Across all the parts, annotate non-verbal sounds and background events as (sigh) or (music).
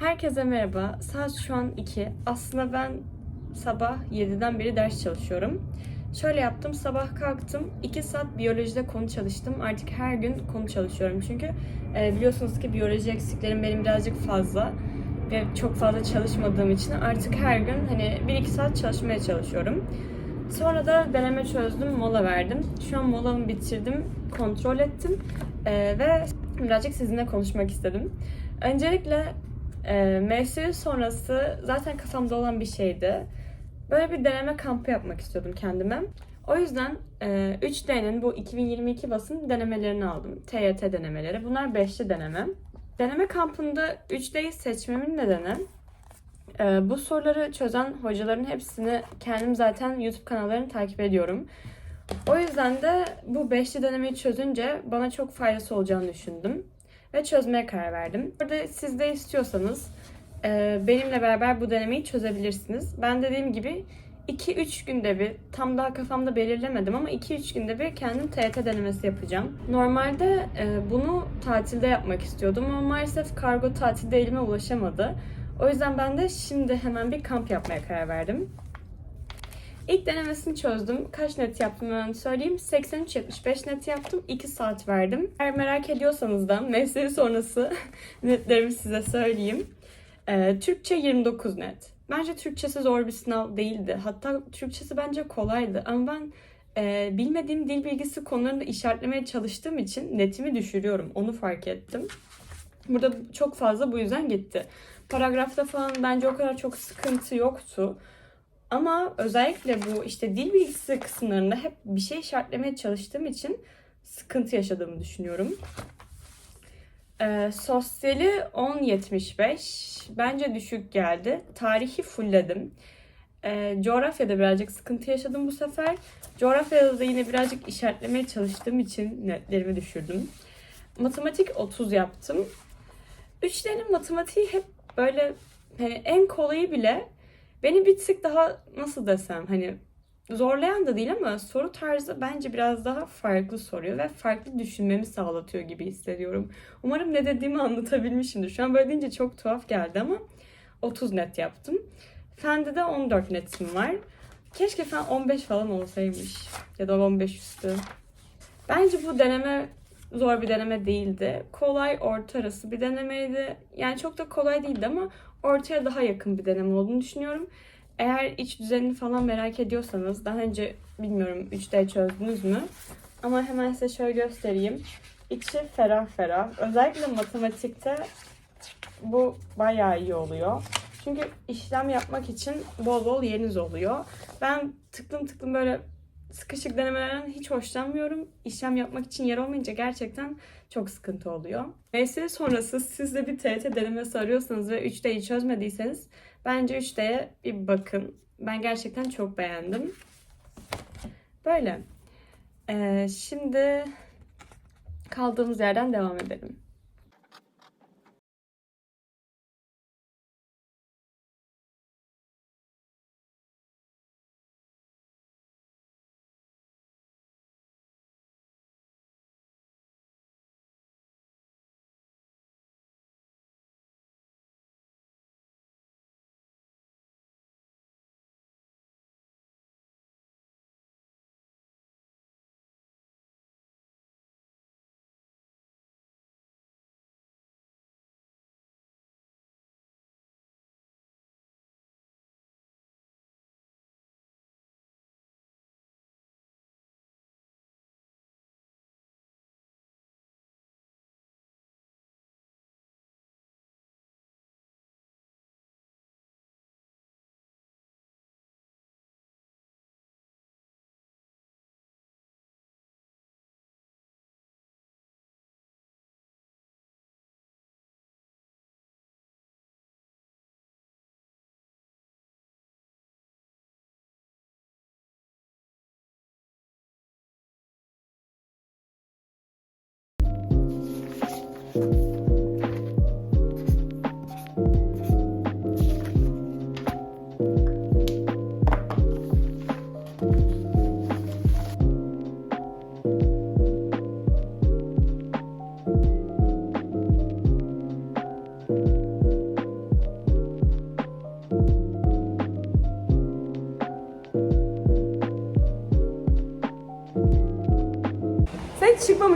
Herkese merhaba. Saat şu an 2. Aslında ben sabah 7'den beri ders çalışıyorum. Şöyle yaptım. Sabah kalktım. 2 saat biyolojide konu çalıştım. Artık her gün konu çalışıyorum. Çünkü e, biliyorsunuz ki biyoloji eksiklerim benim birazcık fazla. Ve çok fazla çalışmadığım için artık her gün hani 1-2 saat çalışmaya çalışıyorum. Sonra da deneme çözdüm, mola verdim. Şu an molamı bitirdim, kontrol ettim e, ve birazcık sizinle konuşmak istedim. Öncelikle e, MSU sonrası zaten kafamda olan bir şeydi. Böyle bir deneme kampı yapmak istiyordum kendime. O yüzden e, 3D'nin bu 2022 basın denemelerini aldım. TYT denemeleri. Bunlar 5'li deneme. Deneme kampında 3D'yi seçmemin nedeni e, bu soruları çözen hocaların hepsini kendim zaten YouTube kanallarını takip ediyorum. O yüzden de bu beşli denemeyi çözünce bana çok faydası olacağını düşündüm ve çözmeye karar verdim. Burada siz de istiyorsanız e, benimle beraber bu denemeyi çözebilirsiniz. Ben dediğim gibi 2-3 günde bir, tam daha kafamda belirlemedim ama 2-3 günde bir kendim TYT denemesi yapacağım. Normalde e, bunu tatilde yapmak istiyordum ama maalesef kargo tatilde elime ulaşamadı. O yüzden ben de şimdi hemen bir kamp yapmaya karar verdim. İlk denemesini çözdüm. Kaç net yaptım hemen söyleyeyim. 83-75 net yaptım. 2 saat verdim. Eğer merak ediyorsanız da mesleği sonrası (laughs) netlerimi size söyleyeyim. Ee, Türkçe 29 net. Bence Türkçesi zor bir sınav değildi. Hatta Türkçesi bence kolaydı. Ama ben e, bilmediğim dil bilgisi konularını işaretlemeye çalıştığım için netimi düşürüyorum. Onu fark ettim. Burada çok fazla bu yüzden gitti. Paragrafta falan bence o kadar çok sıkıntı yoktu. Ama özellikle bu işte dil bilgisi kısımlarında hep bir şey işaretlemeye çalıştığım için sıkıntı yaşadığımı düşünüyorum. Ee, sosyali 10.75 bence düşük geldi. Tarihi fullledim. Ee, coğrafyada birazcık sıkıntı yaşadım bu sefer. Coğrafyada da yine birazcık işaretlemeye çalıştığım için netlerimi düşürdüm. Matematik 30 yaptım. Üçlerin matematiği hep böyle hani en kolayı bile beni bir tık daha nasıl desem hani zorlayan da değil ama soru tarzı bence biraz daha farklı soruyor ve farklı düşünmemi sağlatıyor gibi hissediyorum. Umarım ne dediğimi anlatabilmişimdir. Şu an böyle deyince çok tuhaf geldi ama 30 net yaptım. Fende de 14 netim var. Keşke fen 15 falan olsaymış. Ya da 15 üstü. Bence bu deneme zor bir deneme değildi. Kolay orta arası bir denemeydi. Yani çok da kolay değildi ama ortaya daha yakın bir deneme olduğunu düşünüyorum. Eğer iç düzenini falan merak ediyorsanız daha önce bilmiyorum 3D çözdünüz mü? Ama hemen size şöyle göstereyim. İçi ferah ferah. Özellikle matematikte bu bayağı iyi oluyor. Çünkü işlem yapmak için bol bol yeriniz oluyor. Ben tıklım tıklım böyle sıkışık denemelerden hiç hoşlanmıyorum. İşlem yapmak için yer olmayınca gerçekten çok sıkıntı oluyor. Neyse sonrası siz de bir TRT denemesi arıyorsanız ve 3D'yi çözmediyseniz bence 3D'ye bir bakın. Ben gerçekten çok beğendim. Böyle. Ee, şimdi kaldığımız yerden devam edelim.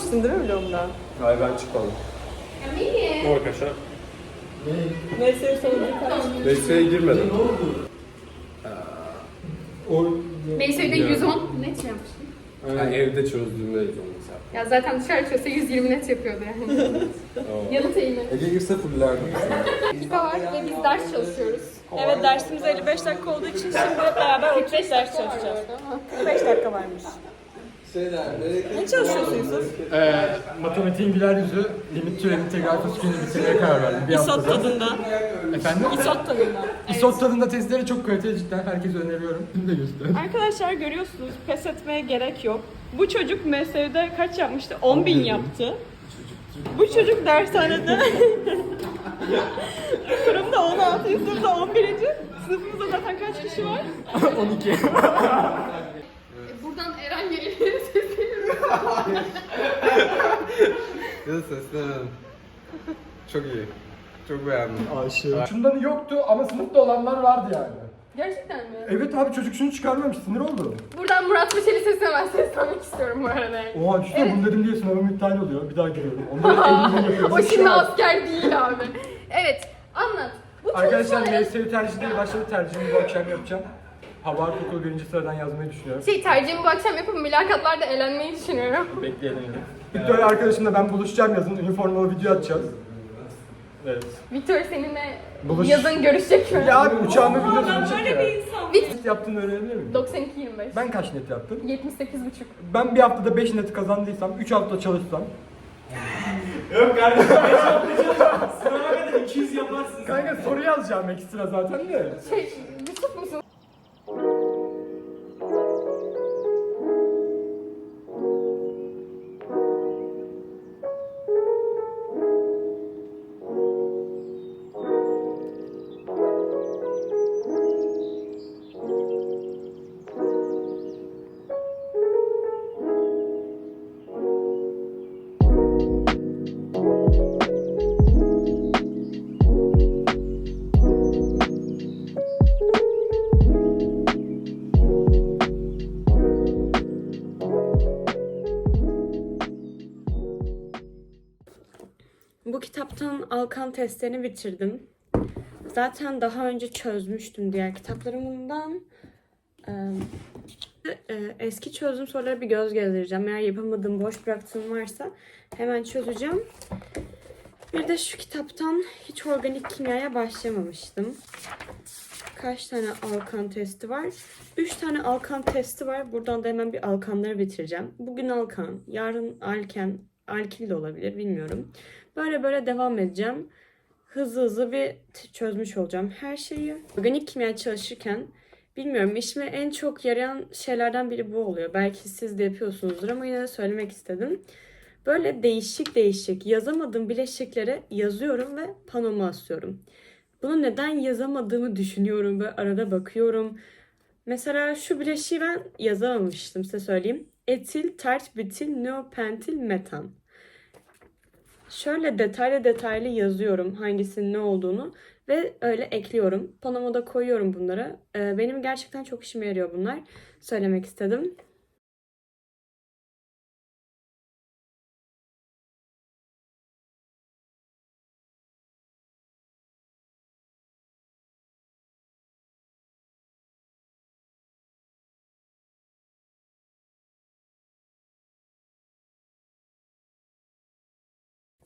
Çıkmamıştın değil mi vlogumda? Hayır ben çıkmadım. Arkadaşlar. Neyse sonunda kaç? Mesleğe girmedim. O Melisa'yı da 110 net mi yapmıştın? yani evde çözdüğümdeyiz onu mesela. Ya zaten dışarı çözse 120 net yapıyordu yani. Tamam. (laughs) Yanıt eğimi. Ege girse fullerdim. İpa var ve biz ders çalışıyoruz. Evet dersimiz 55 dakika olduğu için şimdi hep beraber oturup ders çalışacağız. 5 dakika varmış. Ne çalışıyorsun Yusuf? Ee, matematiğin güler yüzü limit türev integral fasikülünü bitirmeye karar verdim. Bir İsot haftada. tadında. Efendim? İsot tadında. İsot tadında testleri çok kaliteli cidden. Herkese öneriyorum. Bunu da göster. Arkadaşlar görüyorsunuz pes etmeye gerek yok. Bu çocuk MSV'de kaç yapmıştı? 10 bin yaptı. Bu çocuk dershanede (laughs) kurumda 16, sınıfta 11. Sınıfımızda zaten kaç kişi var? (laughs) 12. (laughs) Ya seslenelim. Çok iyi. Çok beğendim. Aşığı. Şundan yoktu ama sınıfta olanlar vardı yani. Gerçekten mi? Evet abi çocuk şunu çıkarmamış. Sinir oldu. Buradan Murat Beşeli sesine ben seslenmek istiyorum bu arada. Oha düşünsene bunu dedim diye sınavım iptal oluyor. Bir daha giriyorum. Onları elimle (laughs) yapıyorum. o şimdi asker değil abi. Evet, anlat. Bu Arkadaşlar çalışma- MSV tercih değil başladı tercihimi bu akşam yapacağım. Hava Okulu birinci sıradan yazmayı düşünüyorum. Şey tercihimi bu akşam yapıp mülakatlarda eğlenmeyi düşünüyorum. (laughs) Bekleyelim. Victor arkadaşımla ben buluşacağım yazın. Üniformalı video atacağız. Evet. Victor seninle Buluş- yazın görüşecek mi? Ya abi uçağımın videosunu çek ya. insan. Vic- Yaptığını öğrenebilir miyim? 92-25. Ben kaç net yaptım? 78,5. Ben bir haftada 5 net kazandıysam, 3 hafta çalışsam. Yok kardeşim 5 yapacağım. Sınava kadar 200 yaparsın. Kanka soru yazacağım ekstra zaten de. Şey, Yusuf musun? Alkan testlerini bitirdim. Zaten daha önce çözmüştüm diğer kitaplarımdan. Ee, e, eski çözdüğüm sorulara bir göz gezdireceğim. Eğer yapamadığım, boş bıraktığım varsa hemen çözeceğim. Bir de şu kitaptan hiç organik kimyaya başlamamıştım. Kaç tane alkan testi var? 3 tane alkan testi var. Buradan da hemen bir alkanları bitireceğim. Bugün alkan, yarın alken, alkil de olabilir bilmiyorum. Böyle böyle devam edeceğim. Hızlı hızlı bir çözmüş olacağım her şeyi. Organik kimya çalışırken bilmiyorum işime en çok yarayan şeylerden biri bu oluyor. Belki siz de yapıyorsunuzdur ama yine de söylemek istedim. Böyle değişik değişik yazamadığım bileşikleri yazıyorum ve panoma asıyorum. Bunu neden yazamadığımı düşünüyorum ve arada bakıyorum. Mesela şu bileşiği ben yazamamıştım size söyleyeyim. Etil, tert, bitil, neopentil, metan. Şöyle detaylı detaylı yazıyorum hangisinin ne olduğunu ve öyle ekliyorum. Panomoda koyuyorum bunları. Ee, benim gerçekten çok işime yarıyor bunlar. Söylemek istedim.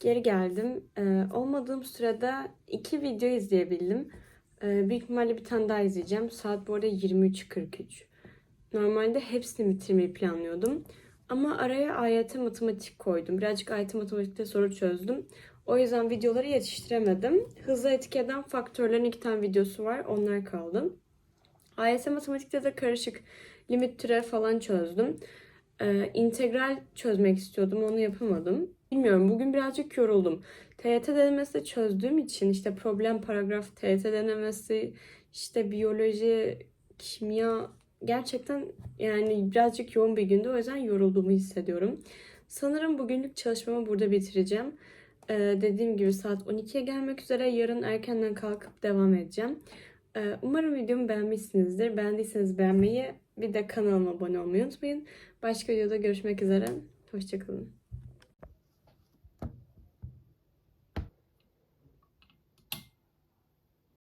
Geri geldim. Ee, olmadığım sürede iki video izleyebildim. Ee, büyük ihtimalle bir tane daha izleyeceğim. Saat bu arada 23.43. Normalde hepsini bitirmeyi planlıyordum. Ama araya AYT matematik koydum. Birazcık AYT matematikte soru çözdüm. O yüzden videoları yetiştiremedim. Hızlı etki faktörlerin iki tane videosu var. Onlar kaldı. AYT matematikte de karışık limit türev falan çözdüm. Ee, integral çözmek istiyordum. Onu yapamadım. Bilmiyorum bugün birazcık yoruldum. TYT denemesi de çözdüğüm için işte problem paragraf, TYT denemesi, işte biyoloji, kimya gerçekten yani birazcık yoğun bir gündü. O yüzden yorulduğumu hissediyorum. Sanırım bugünlük çalışmamı burada bitireceğim. Ee, dediğim gibi saat 12'ye gelmek üzere. Yarın erkenden kalkıp devam edeceğim. Ee, umarım videomu beğenmişsinizdir. Beğendiyseniz beğenmeyi, bir de kanalıma abone olmayı unutmayın. Başka videoda görüşmek üzere. Hoşçakalın.